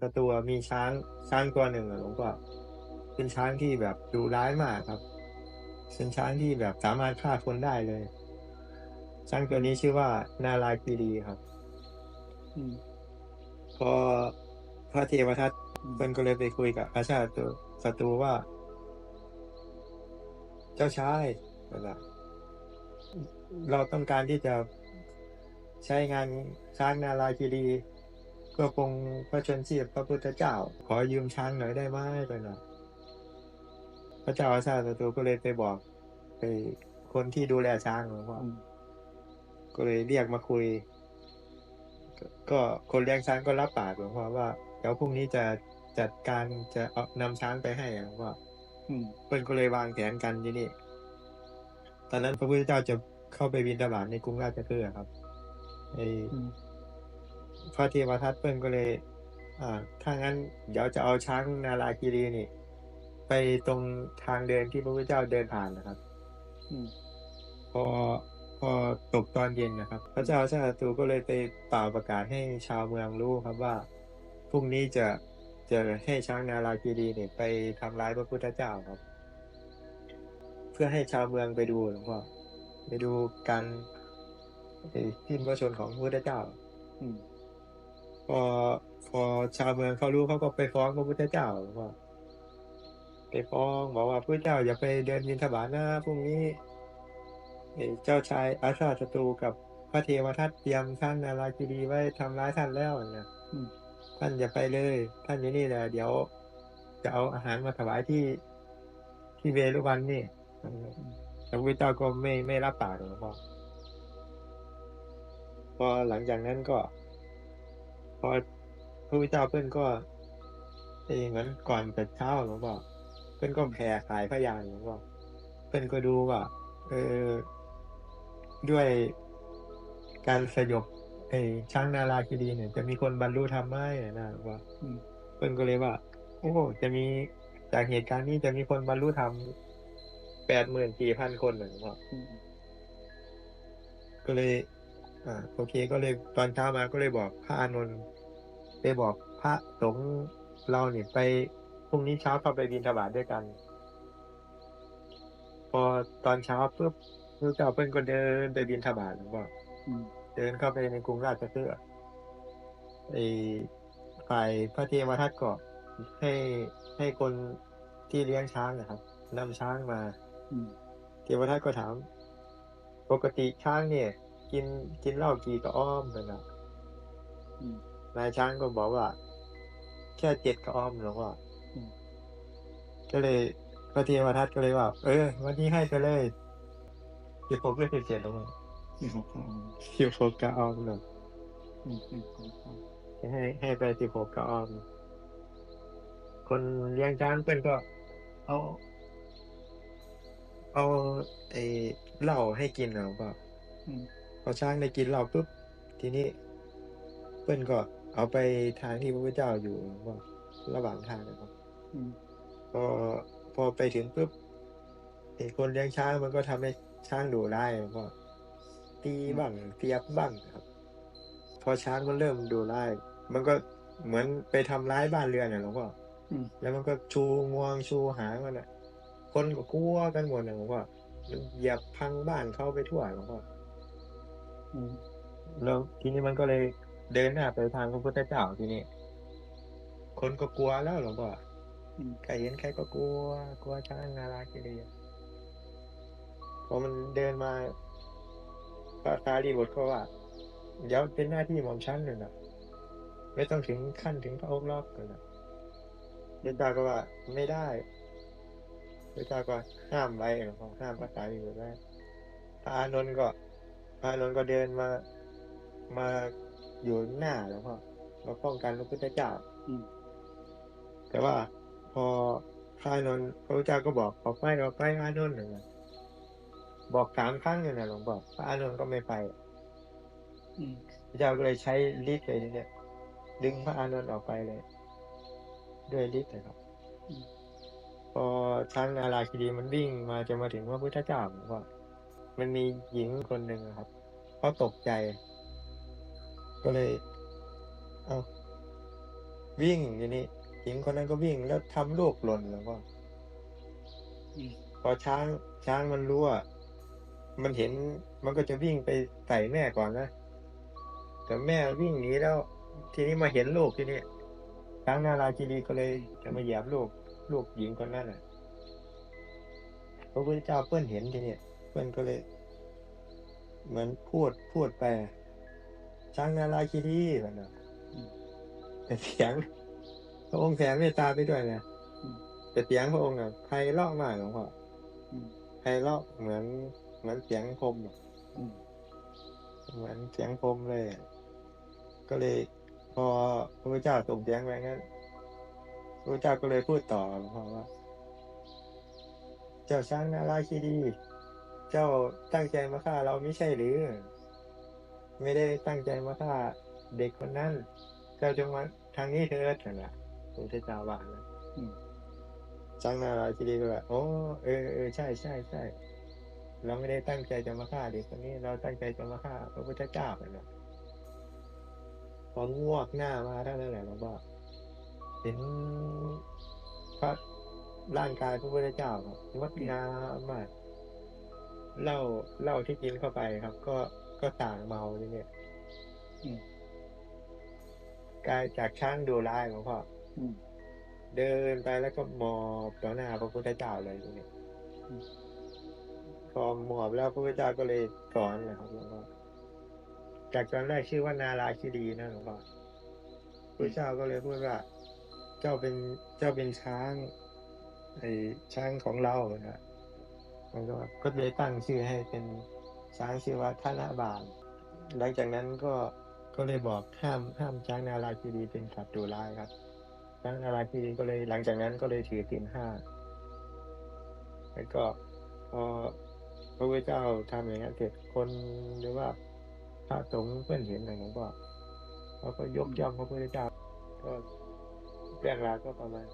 ศัตรูอะมีช้างช้างตัวหนึ่งอะหลวงพ่อเป็นช้างที่แบบดุร้ายมากครับเป็นช้างที่แบบสามารถฆ่าคนได้เลย ช้างตัวนี้ชื่อว่า นาลายกีรีครับอืมพอพระเทวทัตอืมเพิ่นก็เลยไปคุยกับอาชาติศัตรูว่า เจ้าชายนั่นแหละเราต้องการที่จะใช้งานช้างนาลาคีรี เพื่อปรงพระชนชีพพระพุทธเจ้า ขอยืมช้างหน่อยได้ไหมไปนะพระเจ้าอาชาติศัตรูก็เลยไปบอก ไปคนที่ดูแลช้างหลวงพ่ออืมก็เลยเรียกมาคุยก็ก็คนเลี้ยงช้างก็รับปากหลวงพ่อว่าเดี๋ยวพรุ่งนี้จะจัดการจะเอานำช้างไปให้หลวงพ่ออืมเพื่อนก็เลยวางแผนกันที่นี่ ตอนนั้นพระพุทธเจ้าจะเข้าไปบินตบาตในกรุงราชคฤห์ครับไอ้อืม พระเทวทัตเพื่อนก็เลยอ่าถ้างั้นเดี๋ยวจะเอาช้างนาราคีรีนี่ ไปตรงทางเดินที่พระพุทธเจ้าเดินผ่านนะครับอืมพอพอตกตอนเย็นนะครับ พระเจ้าชาติศัตรูก็เลยไปเป่าประกาศให้ชาวเมืองรู้ครับว่าพรุ่งนี้จะจะให้ช้างนาราคีรีเนี่ยไปทำร้ายพระพุทธเจ้าครับ เพื่อให้ชาวเมืองไปดูหลวงพ่อไปดูการไอ้สิ้นพระชนม์ของพระพุทธเจ้า อืมพ อพอชาวเมืองเขารู้เขาก็ไปฟ้องพระพุทธเจ้าหลวงพ่อไปฟ้องบอกว่าพระเจ้าอย่าไปเดินบินทบาทนะพรุ่งนี้เจ้าชายอาชาติศัตรูกับพระเทวทัตเตรียมท่านนาราคิรีไว้ทำร้ายท่านแล้วนะอืมท่านอย่าไปเลย ท่านอยู่นี่แหละเดี๋ยวจะเอาอาหารมาถวายที่ที่เวรุวันนี่แต่พระพุทธเจ้าก็ไม่ไม่รับปากหลวงพ่อพอหลังจากนั้นก็ พอพระพุทธเจ้าเพื่อนก็เองเหมือนก่อนแต่เช้าหลวงพ่อเพื่อนก็แผ่ขายพยานหลวงพ่อเพื่อนก็ดูว่าเออด้วยการสยบไอ้ช้างนาราคิรีเนี่ย จะมีคนบรรลุธรรมไหมนะหลวงพ่ออืมเพื่อนก็เลยว่า โอ้จะมีจากเหตุการณ์นี้จะมีคนบรรลุธรรมแปดหมื่นสี่พันคนหนึ่งพ่ออืมก็เลย อ่า โอเค ก็เลยตอนเช้ามาก็เลยบอกพระอานนท์ ไปบอกพระสงฆ์เราเนี่ยไปพรุ่งนี้เช้าเข้าไปบินทบาทด้วยกัน พอตอนเช้าปุ๊บพระเจ้าเพิ่นก็เดินไปบินทบาทหลวงพ่ออืมเดินเข้าไปในกรุงราชคฤห์ไอ้ฝ่ายพระเทวทัตก็ให้ให้คนที่เลี้ยงช้างนะครับนำช้างมาอืมเทวทัตก็ถาม ปกติช้างเนี่ย กินกินเหล้ากี่กระอ้อมกันนะอืม นายช้างก็บอกว่า แค่เจ็ดกระอ้อมหรอกว่าอืมก็เลยพระเทวทัตก็เลยว่า เออ วันนี้ให้ไปเลยสิบหกหรือสิบเจ็ดหรอกว่าอืมอืมสิบหกกระอ้อมหรอกอืมอืมอืมให้ให้ไปสิบหกกระอ้อม คนเลี้ยงช้างเพื่อนก็ เอาเอาไอ้เหล้าให้กินนะหลวงพ่ออืมพอช้างได้กินเหล้าปุ๊บ ทีนี้เพื่อนก็ เอาไปทางที่พระพุทธเจ้าอยู่หลวงพ่อระหว่างทางนะครับอืมพอพอไปถึงปุ๊บไอ้คนเลี้ยงช้างมันก็ทำให้ช้างดุร้ายหลวงพ่อตีบ้างเสียบบ้างครับ พอช้างมันเริ่มดุร้ายมันก็เหมือนไปทำร้ายบ้านเรือนน่ะหลวงพ่ออืมแล้วมันก็ชูงวงชูหางมันอะ คนก็กลัวกันหมดนะหลวงพ่อมันเหยียบพังบ้านเขาไปทั่วหลวงพ่ออืมแล้วทีนี้มันก็เลย เดินหน้าไปทางพระพุทธเจ้าทีนี้คนก็กลัวแล้วหลวงพ่ออืมใครเห็นใครก็กลัว กลัวช้างนาราคิรีพอมันเดินมาพระสารีบุตรก็ว่า เดี๋ยวเป็นหน้าที่ของฉันเลยนะไม่ต้องถึงขั้นถึงพระองค์รอบกันนะพระเจ้าก็ว่าไม่ได้พระเจ้าก็ห้ามไว้หลวงพ่อห้ามพระสารีบุตรไว้พระอานนท์ก็พระอานนท์ก็เดินมามา อยู่หน้าหลวงพ่อมาป้องกันพระพุทธเจ้าอืมแต่ว่าพอพระอานนท์พระพุทธเจ้าก็บอกออกไปออกไปพระอานนท์หนึ่งนะบอกสามครั้งเนี่ยนะหลวงพ่อพระอานนท์ก็ไม่ไปอืมพระเจ้าก็เลยใช้ฤทธิ์เลยทีเนี่ย ดึงพระอานนท์ออกไปเลย ด้วยฤทธิ์นะครับอืมพอช้างนาราคิรีมันวิ่งมาจะมาถึงพระพุทธเจ้าผมว่า มันมีหญิงคนหนึ่งอะครับเขาตกใจ ก็เลย เอาวิ่งทีนี้หญิงคนนั้นก็วิ่งแล้วทำลูกหล่นแล้วก็อืมพอช้างช้างมันรู้ว่ามันเห็นมันก็จะวิ่งไปใส่แม่ก่อนนะแต่แม่วิ่งหนีแล้ว ทีนี้มาเห็นลูกทีนี้ช้างนาราคีรีก็เลยจะมาเหยียบลูกลูกหญิงคนนั้นน่ะพระพุทธเจ้าเพื่อนเห็นทีนี้เพื่อนก็เลย เหมือนพูดพูดไป ช้างนาราคีรีแบบนั้นอืมแต่เสียง พระองค์แผ่เมตตาไปด้วยนะอืมแต่เสียงพระองค์อะไพเราะมากหลวงพ่ออืมไพเราะเหมือน เหมือนเสียงพรหมอะอืมเหมือนเสียงพรหมเลยอะก็เลย พอพระพุทธเจ้าส่งเสียงไปงั้นพระพุทธเจ้าก็เลยพูดต่อหลวงพ่อว่า เจ้าช้างนาราคีดีเจ้าตั้งใจมาฆ่าเราไม่ใช่หรือ ไม่ได้ตั้งใจมาฆ่าเด็กคนนั้น เจ้าจงมาทางนี้เถิดนั่นแหละพระพุทธเจ้าว่านะอืมช้างนาราคีดีก็แบบโอ้เออเออใช่ใช่ใช่เราไม่ได้ตั้งใจจะมาฆ่าเด็กคนนี้ เราตั้งใจจะมาฆ่าพระพุทธเจ้านั่นแหละพองวกหน้ามาเท่านั้นแหละหลวงพ่อเห็นพระร่างกายพระพุทธเจ้าครับงดงามมากเหล้าเหล้าที่กินเข้าไปครับ ก็ ก็ต่างเมาทีเนี่ยอืมกลายจากช้างดูร้ายหลวงพ่ออืมเดินไปแล้วก็หมอบต่อหน้าพระพุทธเจ้าเลยทีนี้อืมพอหมอบแล้วพระพุทธเจ้าก็เลยสอนนะครับหลวงพ่อจากตอนแรกชื่อว่านาราคิดีนะหลวงพ่อพระเจ้าก็เลยพูดว่า เจ้าเป็นเจ้าเป็นช้างไอ้ช้างของเราเหมือนกันมันก็ก็เลยตั้งชื่อให้เป็น ช้างชื่อว่าธนบาลหลังจากนั้นก็ก็เลยบอกห้ามห้ามช้างนาราคิดีเป็นสัตว์ดุร้ายครับช้างนาราคีรีก็เลยหลังจากนั้นก็เลยถือศีลห้าแล้วก็พอพระพุทธเจ้าทำอย่างนั้นเสร็จคนหรือว่าพระสงฆ์เพื่อนเห็นอะไรผมก็เขาก็ยกย่องพระพุทธเจ้า ก็เรื่องราวก็ประมาณ